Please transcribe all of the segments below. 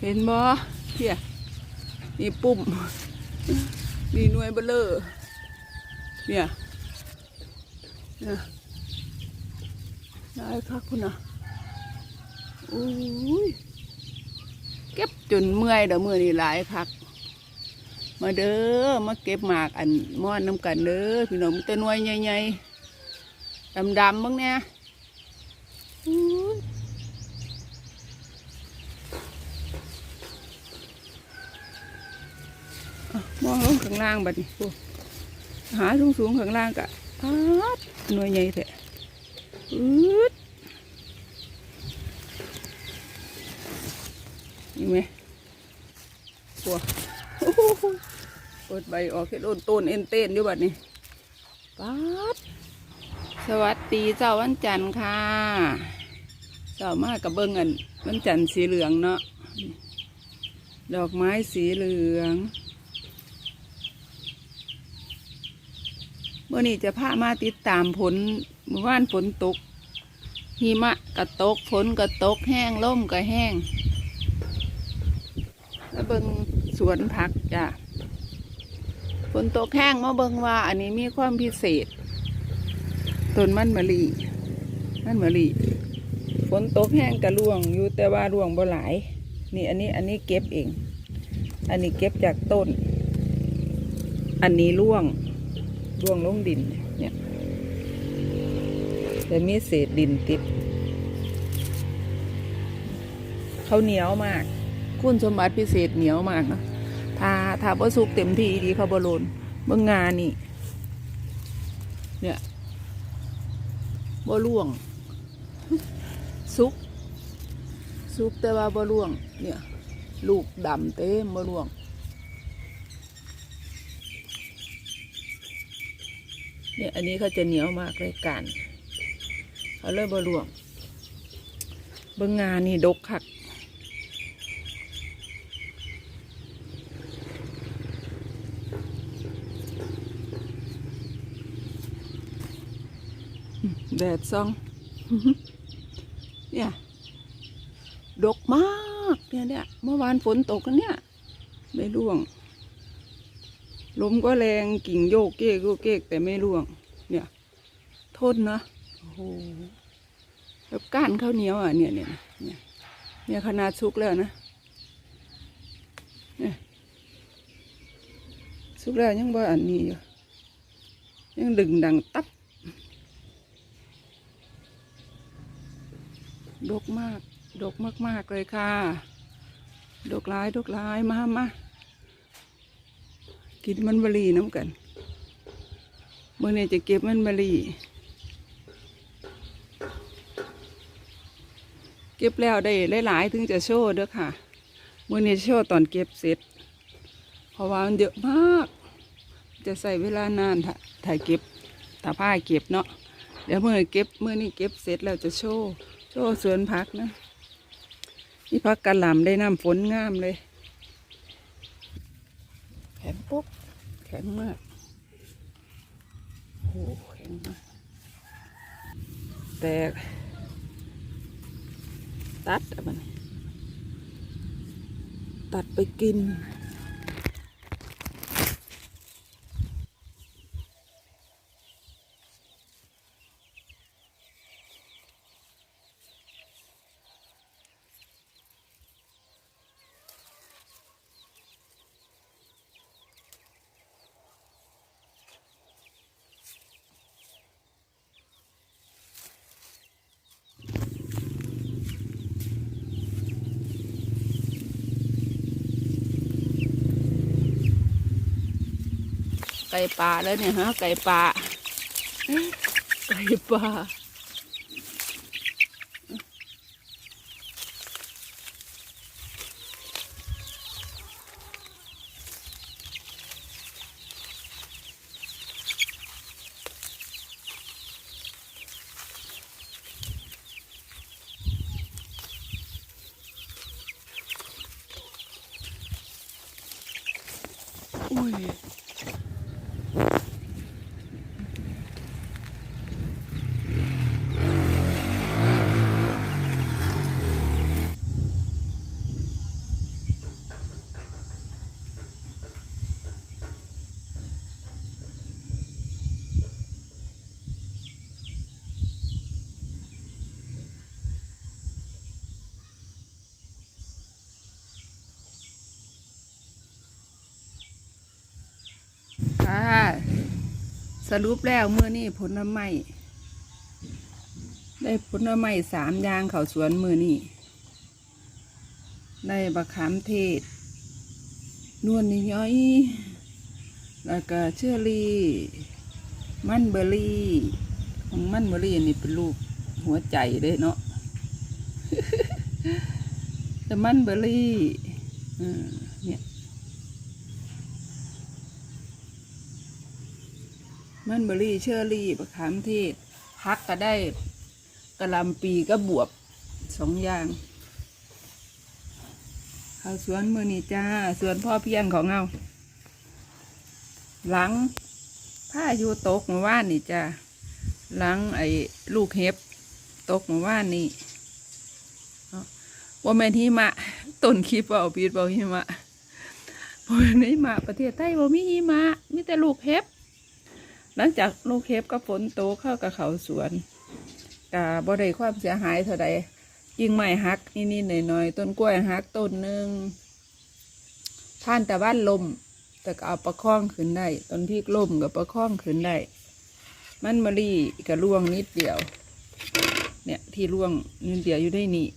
เห็นบ่เฮียนี่ปุ่มนี่หน่วยเบลเลอร์เนี่ยนี่ได้คักคุณนะโอ้ยเก็บจนเมื่อยเดี๋ยวมือนี่หลายคักมาเด้อมาเก็บหมากอันม่อนน้ำกันเด้อพี่น้องมีแต่หน่วยใหญ่ๆดำๆบ้างเนี่ยอู้ยอะ มองลงข้างล่างบัดนี้โอ้หาสูงข้างล่างกะพัดหน่วยใหญ่แท้อืดนี่ไหมตัวเปิดใบออกเห็ดโอนต้นเอ็นเต้นอยู่บัดนี้ปัดสวัสดีเจ้าวันจันทร์ค่ะเจ้ามากับเบิ้งอันวันจันทร์สีเหลืองเนาะดอกไม้สีเหลือง เมื่อนี้จะพามาติดตามผลเมื่อวานฝนตกหิมะกระตกฝนกระตกแห้งล่มก็แห้ง แล้วเบิงสวนผักจ้ะฝนตกแห้งมาเบิงว่าอันนี้มีความพิเศษต้นมันมะลีมันมะลีฝนตกแห้งกระล่วงอยู่แต่ว่าร่วงบ่หลาย นี่อันนี้อันนี้เก็บเอง อันนี้เก็บจากต้น อันนี้ร่วง ร่วงลงดินเนี่ยแต่มีเศษดินติดเขาเหนียวมาก คุณสมบัติพิเศษเหนียวมากนะถ้าถ้าบ่สุกเต็มที่ดีเขาบโลนเบิ่งงานนี่ เนี่ยบ่ล่วง สุก สุกแต่ว่าบ่ล่วง เนี่ย ลูกดำเต็มบ่ล่วง เนี่ยอันนี้เขาจะเหนียวมากเลยกันเขาเลยบ่ล่วงเบิ่งงานนี่ดกคักแดดซอง เนี่ยดกมาก เนี่ยเนี่ยเมื่อวานฝนตกกันเนี่ย ไม่ร่วง ลมก็แรงกิ่งโยกเก๊กโยกเก๊กแต่ไม่ร่วง เนี่ยทนนะโอ้โหแบบก้านข้าวเหนียวอะเนี่ยเนี่ยเนี่ยเนี่ยขนาดสุกแล้วนะเนี่ยสุกแล้วยังบ่อันนี้อยู่ยังดึงดังตับดกมาก ดกมาก ๆ เลยค่ะ ดกหลาย ดกหลาย มามา กินมันบรีน้ำกันเมื่อนี้จะเก็บมันบรีเก็บแล้วได้หลายๆถึงจะโชว์เด้อค่ะเมื่อนี้โชว์ตอนเก็บเสร็จ เพราะว่ามันเยอะมาก จะใส่เวลานานถ่ายเก็บถ้าผ้าเก็บเนาะเดี๋ยวเมื่อเก็บเมื่อนี้เก็บเสร็จแล้วจะโชว์โชว์สวนผักนะนี่พักกระหล่ำได้น้ำฝนงามเลยแข็งปุ๊บ ข็งมากโอ้โหแข็งมาก แตก ตัดอะมัน ตัดไปกิน ก่ป่าแล้วเนี่ยฮะไก่ป่าไก่ป่าอุ้ย สรุปแล้วเมื่อนี่ผลไม้ได้ผลไม้สามอย่างเขาสวนมือนี่ได้บะขามเทศ นวลนิย้อย แล้วก็เชอรี่ มันเบอร์รี่ ของมันเบอร์รี่นี่เป็นลูกหัวใจเลยเนาะแต่มันเบอร์รี่อ่าเนี่ย มันเบอรี่เชอร์รี่มะขามเทศพักก็ได้กระลำปีก็บวบสองอย่างเข้าสวนมือนี่จ้าสวนพ่อเพียงของเราหลังผ้าอยู่ตกมาว่านนี่จ้าหลังไอ้ลูกเห็บตกมาว่านนี่ว่าแม่นหิมะต้นคลิปเอาปีดเบาหิมะเพราะในหิมะประเทศไทยบ่มีหิมะมีแต่ลูกเห็บ หลังจากลูกเห็บกับฝนโตเข้ากับเขาสวนกาบ่ได้ความเสียหายเท่าใดกิ่งไม้หักนิดๆหน่อยๆต้นกล้วยหักต้นหนึ่งท่านแต่บ้านลมแต่ก็เอาประคองขึ้นได้ต้นพริกลมกับประคองขึ้นได้มันมะลีก็ร่วงนิดเดียว เนี่ยที่ร่วงนิดเดียวอยู่ได้นี่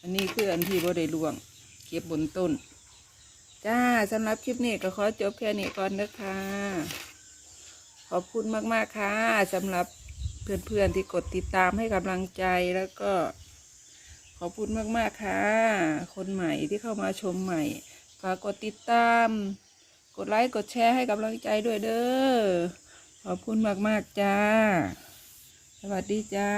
อันนี้คืออันที่บ่ได้ร่วง เก็บบนต้น จ้าสำหรับคลิปนี้ก็ขอจบแค่นี้ก่อนนะคะ อบคุณมากๆค่ะสำหรับเพื่อนๆที่กดติดตามให้กำลังใจแล้วก็ ขอบคุณมากๆค่ะ คนใหม่ที่เข้ามาชมใหม่ฝากกดติดตาม กดไลค์กดแชร์ให้กำลังใจด้วยเด้อขอบคุณมากๆจ้า สวัสดีจ้า